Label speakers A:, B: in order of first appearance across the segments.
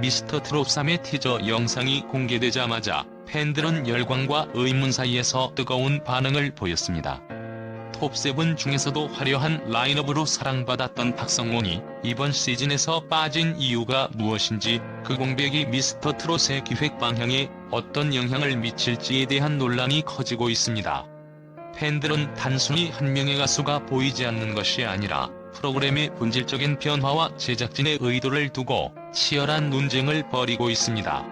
A: 미스터 트롯 3의 티저 영상이 공개되자마자 팬들은 열광과 의문 사이에서 뜨거운 반응을 보였습니다. 톱7 중에서도 화려한 라인업으로 사랑받았던 박성원이 이번 시즌에서 빠진 이유가 무엇인지 그 공백이 미스터 트롯의 기획 방향에 어떤 영향을 미칠지에 대한 논란이 커지고 있습니다. 팬들은 단순히 한 명의 가수가 보이지 않는 것이 아니라 프로그램의 본질적인 변화와 제작진의 의도를 두고 치열한 논쟁을 벌이고 있습니다.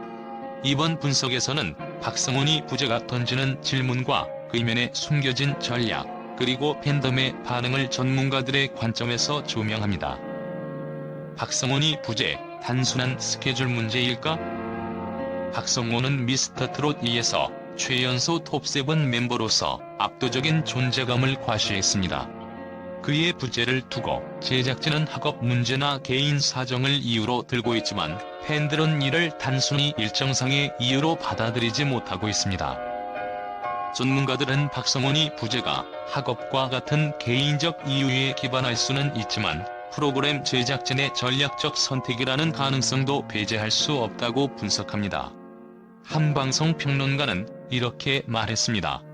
A: 이번 분석에서는 박성훈이 부제가 던지는 질문과 그 이면에 숨겨진 전략, 그리고 팬덤의 반응을 전문가들의 관점에서 조명합니다. 박성훈이 부재, 단순한 스케줄 문제일까? 박성훈은 미스터 트롯 2에서 최연소 톱7 멤버로서 압도적인 존재감을 과시했습니다. 그의 부재를 두고 제작진은 학업 문제나 개인 사정을 이유로 들고 있지만 팬들은 이를 단순히 일정상의 이유로 받아들이지 못하고 있습니다. 전문가들은 박성원이 부재가 학업과 같은 개인적 이유에 기반할 수는 있지만 프로그램 제작진의 전략적 선택이라는 가능성도 배제할 수 없다고 분석합니다. 한 방송 평론가는 이렇게 말했습니다.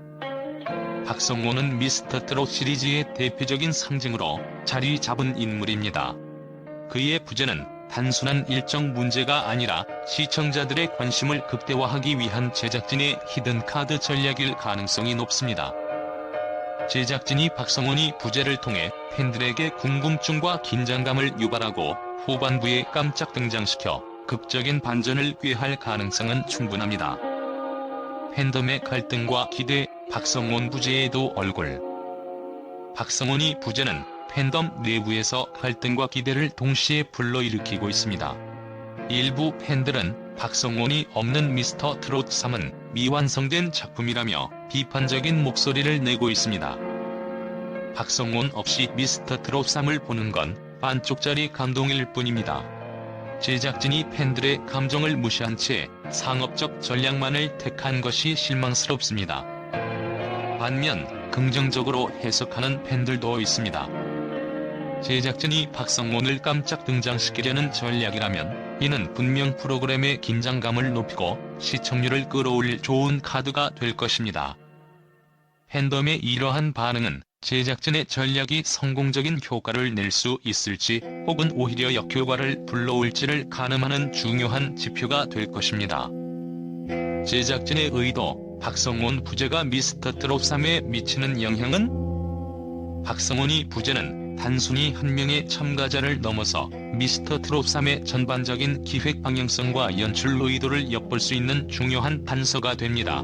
A: 박성호는 미스터 트롯 시리즈의 대표적인 상징으로 자리 잡은 인물입니다. 그의 부재는 단순한 일정 문제가 아니라 시청자들의 관심을 극대화하기 위한 제작진의 히든카드 전략일 가능성이 높습니다. 제작진이 박성원이 부재를 통해 팬들에게 궁금증과 긴장감을 유발하고 후반부에 깜짝 등장시켜 극적인 반전을 꾀할 가능성은 충분합니다. 팬덤의 갈등과 기대, 박성원 부재에도 얼굴. 박성원이 부재는 팬덤 내부에서 갈등과 기대를 동시에 불러일으키고 있습니다. 일부 팬들은 박성원이 없는 미스터 트롯 3은 미완성된 작품이라며 비판적인 목소리를 내고 있습니다. 박성원 없이 미스터 트롯 3을 보는 건 반쪽짜리 감동일 뿐입니다. 제작진이 팬들의 감정을 무시한 채 상업적 전략만을 택한 것이 실망스럽습니다. 반면 긍정적으로 해석하는 팬들도 있습니다. 제작진이 박성원을 깜짝 등장시키려는 전략이라면 이는 분명 프로그램의 긴장감을 높이고 시청률을 끌어올릴 좋은 카드가 될 것입니다. 팬덤의 이러한 반응은 제작진의 전략이 성공적인 효과를 낼 수 있을지 혹은 오히려 역효과를 불러올지를 가늠하는 중요한 지표가 될 것입니다. 제작진의 의도, 박성원 부재가 미스터 트롯 3에 미치는 영향은? 박성원이 부재는 단순히 한 명의 참가자를 넘어서 미스터 트롯 3의 전반적인 기획 방향성과 연출 의도를 엿볼 수 있는 중요한 단서가 됩니다.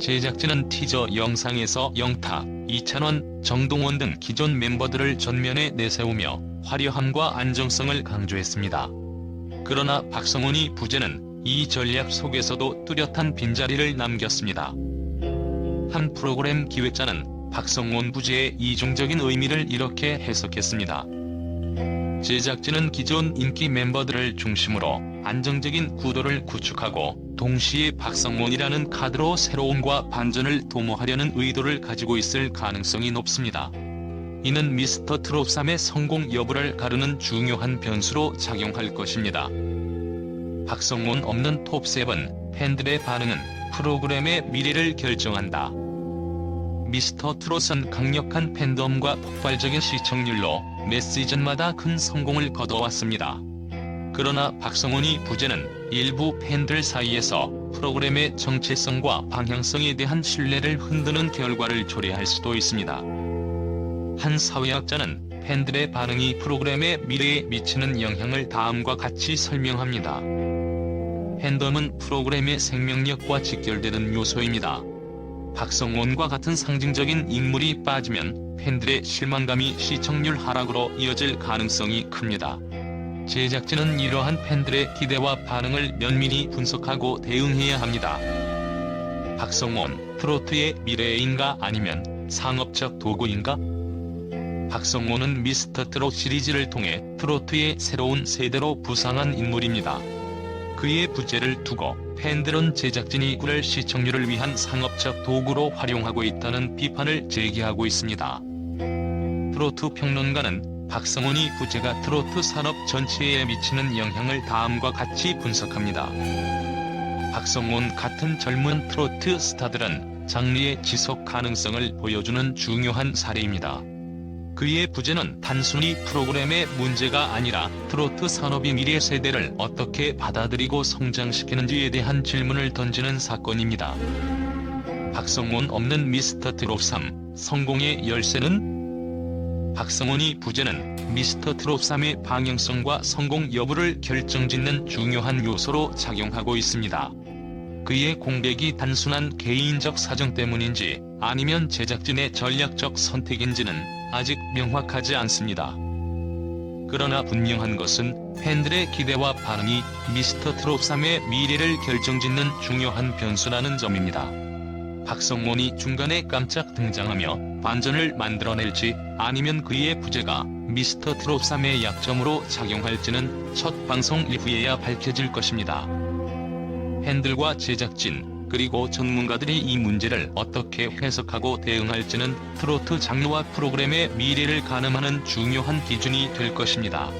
A: 제작진은 티저 영상에서 영타, 이찬원, 정동원 등 기존 멤버들을 전면에 내세우며 화려함과 안정성을 강조했습니다. 그러나 박성훈이 부재는 이 전략 속에서도 뚜렷한 빈자리를 남겼습니다. 한 프로그램 기획자는 박성원 부재의 이중적인 의미를 이렇게 해석했습니다. 제작진은 기존 인기 멤버들을 중심으로 안정적인 구도를 구축하고 동시에 박성원이라는 카드로 새로움과 반전을 도모하려는 의도를 가지고 있을 가능성이 높습니다. 이는 미스터 트롯 3의 성공 여부를 가르는 중요한 변수로 작용할 것입니다. 박성원 없는 톱7 팬들의 반응은 프로그램의 미래를 결정한다. 미스터 트롯은 강력한 팬덤과 폭발적인 시청률로 매 시즌마다 큰 성공을 거둬왔습니다. 그러나 박성원이 부재는 일부 팬들 사이에서 프로그램의 정체성과 방향성에 대한 신뢰를 흔드는 결과를 초래할 수도 있습니다. 한 사회학자는 팬들의 반응이 프로그램의 미래에 미치는 영향을 다음과 같이 설명합니다. 팬덤은 프로그램의 생명력과 직결되는 요소입니다. 박성원과 같은 상징적인 인물이 빠지면 팬들의 실망감이 시청률 하락으로 이어질 가능성이 큽니다. 제작진은 이러한 팬들의 기대와 반응을 면밀히 분석하고 대응해야 합니다. 박성원, 트로트의 미래인가 아니면 상업적 도구인가? 박성원은 미스터 트롯 시리즈를 통해 트로트의 새로운 세대로 부상한 인물입니다. 그의 부재를 두고 팬들은 제작진이 꿀 시청률을 위한 상업적 도구로 활용하고 있다는 비판을 제기하고 있습니다. 프로트 평론가는 박성원이 부재가 트로트 산업 전체에 미치는 영향을 다음과 같이 분석합니다. 박성원 같은 젊은 트로트 스타들은 장르의 지속 가능성을 보여주는 중요한 사례입니다. 그의 부재는 단순히 프로그램의 문제가 아니라 트로트 산업이 미래 세대를 어떻게 받아들이고 성장시키는지에 대한 질문을 던지는 사건입니다. 박성원 없는 미스터 트롯 3 성공의 열쇠는 박성원이 부재는 미스터 트롯 3의 방향성과 성공 여부를 결정짓는 중요한 요소로 작용하고 있습니다. 그의 공백이 단순한 개인적 사정 때문인지 아니면 제작진의 전략적 선택인지는 아직 명확하지 않습니다. 그러나 분명한 것은 팬들의 기대와 반응이 미스터 트롯 3의 미래를 결정짓는 중요한 변수라는 점입니다. 박성원이 중간에 깜짝 등장하며 반전을 만들어낼지 아니면 그의 부재가 미스터 트롯 3의 약점으로 작용할지는 첫 방송 이후에야 밝혀질 것입니다. 팬들과 제작진, 그리고 전문가들이 이 문제를 어떻게 해석하고 대응할지는 트로트 장르와 프로그램의 미래를 가늠하는 중요한 기준이 될 것입니다.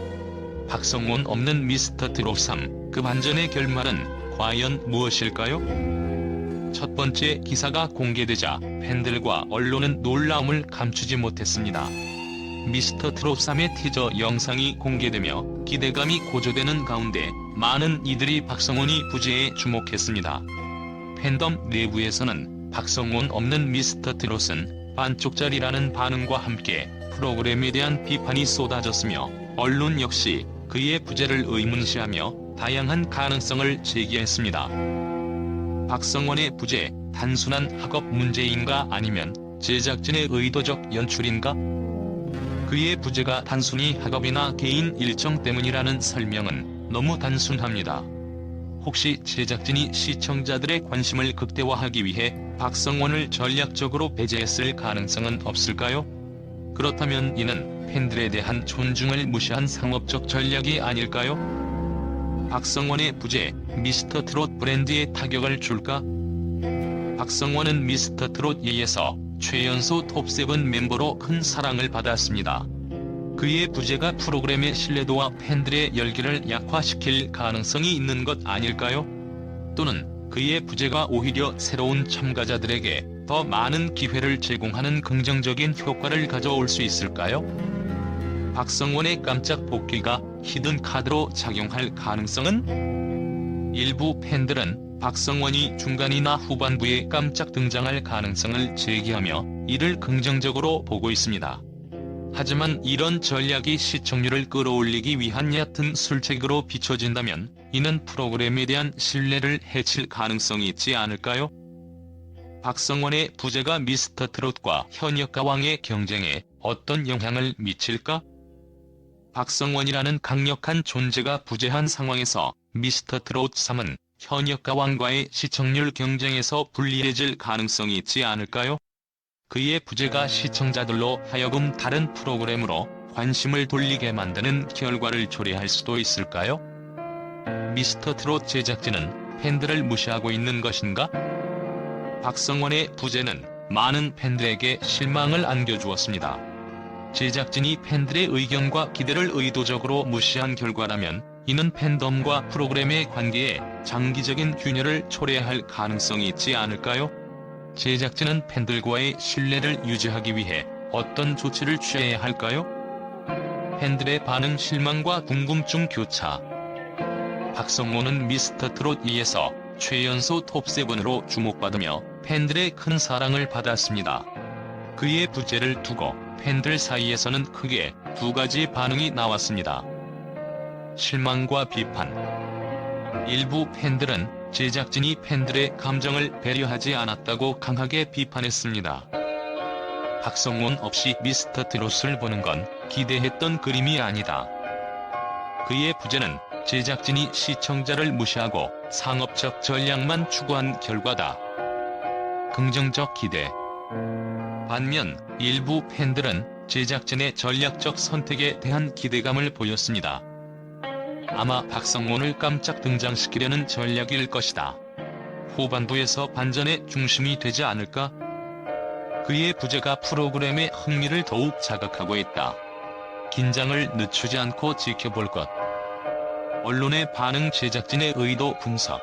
A: 박성원 없는 미스터 트롯 3, 그 반전의 결말은 과연 무엇일까요? 첫 번째 기사가 공개되자 팬들과 언론은 놀라움을 감추지 못했습니다. 미스터 트롯 3의 티저 영상이 공개되며 기대감이 고조되는 가운데 많은 이들이 박성원이 부재에 주목했습니다. 팬덤 내부에서는 박성원 없는 미스터 트롯은 반쪽짜리라는 반응과 함께 프로그램에 대한 비판이 쏟아졌으며 언론 역시 그의 부재를 의문시하며 다양한 가능성을 제기했습니다. 박성원의 부재, 단순한 학업 문제인가 아니면 제작진의 의도적 연출인가? 그의 부재가 단순히 학업이나 개인 일정 때문이라는 설명은 너무 단순합니다. 혹시 제작진이 시청자들의 관심을 극대화하기 위해 박성원을 전략적으로 배제했을 가능성은 없을까요? 그렇다면 이는 팬들에 대한 존중을 무시한 상업적 전략이 아닐까요? 박성원의 부재, 미스터 트롯 브랜드에 타격을 줄까? 박성원은 미스터 트롯 예에서 최연소 톱7 멤버로 큰 사랑을 받았습니다. 그의 부재가 프로그램의 신뢰도와 팬들의 열기를 약화시킬 가능성이 있는 것 아닐까요? 또는 그의 부재가 오히려 새로운 참가자들에게 더 많은 기회를 제공하는 긍정적인 효과를 가져올 수 있을까요? 박성원의 깜짝 복귀가 히든 카드로 작용할 가능성은? 일부 팬들은 박성원이 중간이나 후반부에 깜짝 등장할 가능성을 제기하며 이를 긍정적으로 보고 있습니다. 하지만 이런 전략이 시청률을 끌어올리기 위한 얕은 술책으로 비춰진다면 이는 프로그램에 대한 신뢰를 해칠 가능성이 있지 않을까요? 박성원의 부재가 미스터 트롯과 현역 가왕의 경쟁에 어떤 영향을 미칠까? 박성원이라는 강력한 존재가 부재한 상황에서 미스터 트롯 3은 현역 가왕과의 시청률 경쟁에서 불리해질 가능성이 있지 않을까요? 그의 부재가 시청자들로 하여금 다른 프로그램으로 관심을 돌리게 만드는 결과를 초래할 수도 있을까요? 미스터 트롯 제작진은 팬들을 무시하고 있는 것인가? 박성원의 부재는 많은 팬들에게 실망을 안겨주었습니다. 제작진이 팬들의 의견과 기대를 의도적으로 무시한 결과라면 이는 팬덤과 프로그램의 관계에 장기적인 균열을 초래할 가능성이 있지 않을까요? 제작진은 팬들과의 신뢰를 유지하기 위해 어떤 조치를 취해야 할까요? 팬들의 반응 실망과 궁금증 교차 박성호는 미스터 트롯 2에서 최연소 톱7으로 주목받으며 팬들의 큰 사랑을 받았습니다. 그의 부재를 두고 팬들 사이에서는 크게 두 가지 반응이 나왔습니다. 실망과 비판 일부 팬들은 제작진이 팬들의 감정을 배려하지 않았다고 강하게 비판했습니다. 박성원 없이 미스터 트롯을 보는 건 기대했던 그림이 아니다. 그의 부재는 제작진이 시청자를 무시하고 상업적 전략만 추구한 결과다. 긍정적 기대 반면 일부 팬들은 제작진의 전략적 선택에 대한 기대감을 보였습니다. 아마 박성원을 깜짝 등장시키려는 전략일 것이다. 후반부에서 반전의 중심이 되지 않을까? 그의 부재가 프로그램의 흥미를 더욱 자극하고 있다. 긴장을 늦추지 않고 지켜볼 것. 언론의 반응 제작진의 의도 분석.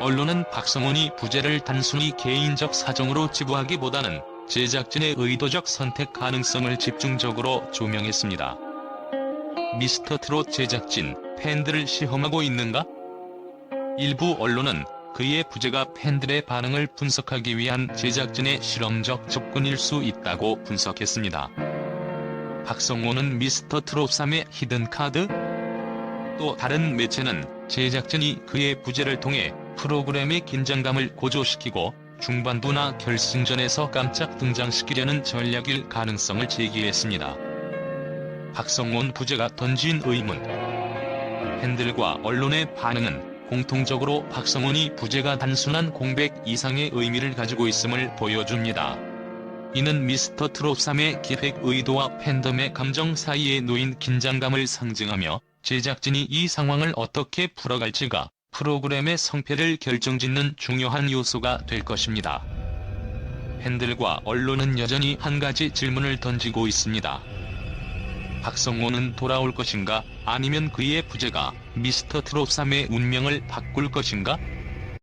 A: 언론은 박성훈이 부재를 단순히 개인적 사정으로 지부하기보다는 제작진의 의도적 선택 가능성을 집중적으로 조명했습니다. 미스터 트롯 제작진, 팬들을 시험하고 있는가? 일부 언론은 그의 부재가 팬들의 반응을 분석하기 위한 제작진의 실험적 접근일 수 있다고 분석했습니다. 박성호는 미스터 트롯 3의 히든카드? 또 다른 매체는 제작진이 그의 부재를 통해 프로그램의 긴장감을 고조시키고 중반부나 결승전에서 깜짝 등장시키려는 전략일 가능성을 제기했습니다. 박성훈 부재가 던진 의문 팬들과 언론의 반응은 공통적으로 박성훈이 부재가 단순한 공백 이상의 의미를 가지고 있음을 보여줍니다. 이는 미스터 트롯 3의 기획 의도와 팬덤의 감정 사이에 놓인 긴장감을 상징하며 제작진이 이 상황을 어떻게 풀어갈지가 프로그램의 성패를 결정짓는 중요한 요소가 될 것입니다. 팬들과 언론은 여전히 한 가지 질문을 던지고 있습니다. 박성호는 돌아올 것인가 아니면 그의 부재가 미스터 트롯 3의 운명을 바꿀 것인가?